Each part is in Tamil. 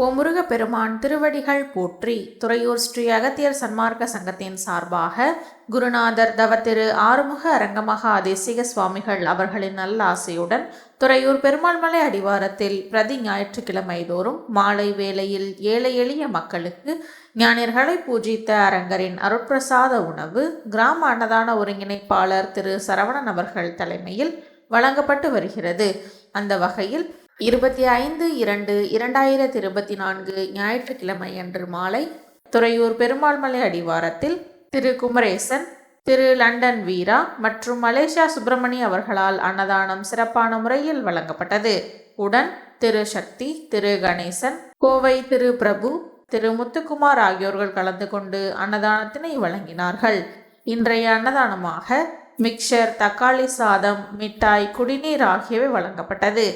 ஓ முருகப்பெருமான் திருவடிகள் போற்றி துறையூர் ஸ்ரீ அகத்தியர் சன்மார்க்க சங்கத்தின் சார்பாக குருநாதர் தவத்திரு ஆறுமுக அரங்கமகா தேசிக சுவாமிகள் அவர்களின் நல்ல ஆசையுடன் துறையூர் பெருமாள்மலை அடிவாரத்தில் பிரதி ஞாயிற்றுக்கிழமை தோறும் மாலை வேளையில் ஏழை எளிய மக்களுக்கு ஞானியர்களை பூஜித்த அரங்கரின் அருட்பிரசாத உணவு கிராம அன்னதான ஒருங்கிணைப்பாளர் திரு சரவணன் அவர்கள் தலைமையில் வழங்கப்பட்டு வருகிறது. அந்த வகையில் இருபத்தி ஐந்து இரண்டு இரண்டாயிரத்தி இருபத்தி நான்கு ஞாயிற்றுக்கிழமை அன்று மாலை துறையூர் பெருமாள்மலை அடிவாரத்தில் திரு. குமரேசன் திரு. லண்டன் வீரா மற்றும் மலேசியா சுப்பிரமணி அவர்களால் அன்னதானம் சிறப்பான முறையில் வழங்கப்பட்டது. உடன் திரு. சக்தி திரு. கணேசன் கோவை திரு. பிரபு திரு. முத்துக்குமார் ஆகியோர்கள் கலந்து கொண்டு அன்னதானத்தினை வழங்கினார்கள். இன்றைய அன்னதானமாக மிக்சர் தக்காளி சாதம் மிட்டாய் குடிநீர் ஆகியவை வழங்கப்பட்டது.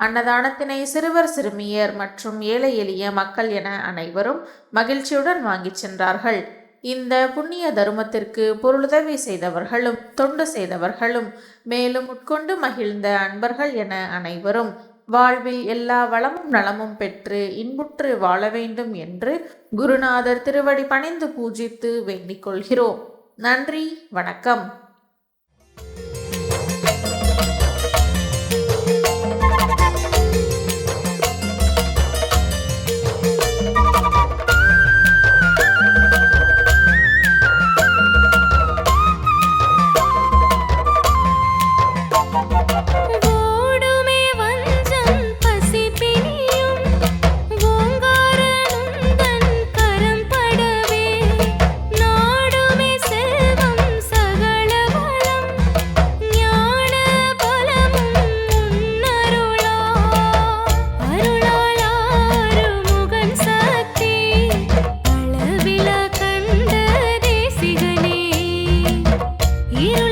அன்னதானத்தினை சிறுவர் சிறுமியர் மற்றும் ஏழை எளிய மக்கள் என அனைவரும் மகிழ்ச்சியுடன் வாங்கிச் சென்றார்கள். இந்த புண்ணிய தருமத்திற்கு பொருளுதவி செய்தவர்களும் தொண்டு செய்தவர்களும் மேலும் உட்கொண்டு மகிழ்ந்த அன்பர்கள் என அனைவரும் வாழ்வில் எல்லா வளமும் நலமும் பெற்று இன்புற்று வாழ வேண்டும் என்று குருநாதர் திருவடி பணிந்து பூஜித்து வேண்டிக் கொள்கிறோம். நன்றி வணக்கம். இருள்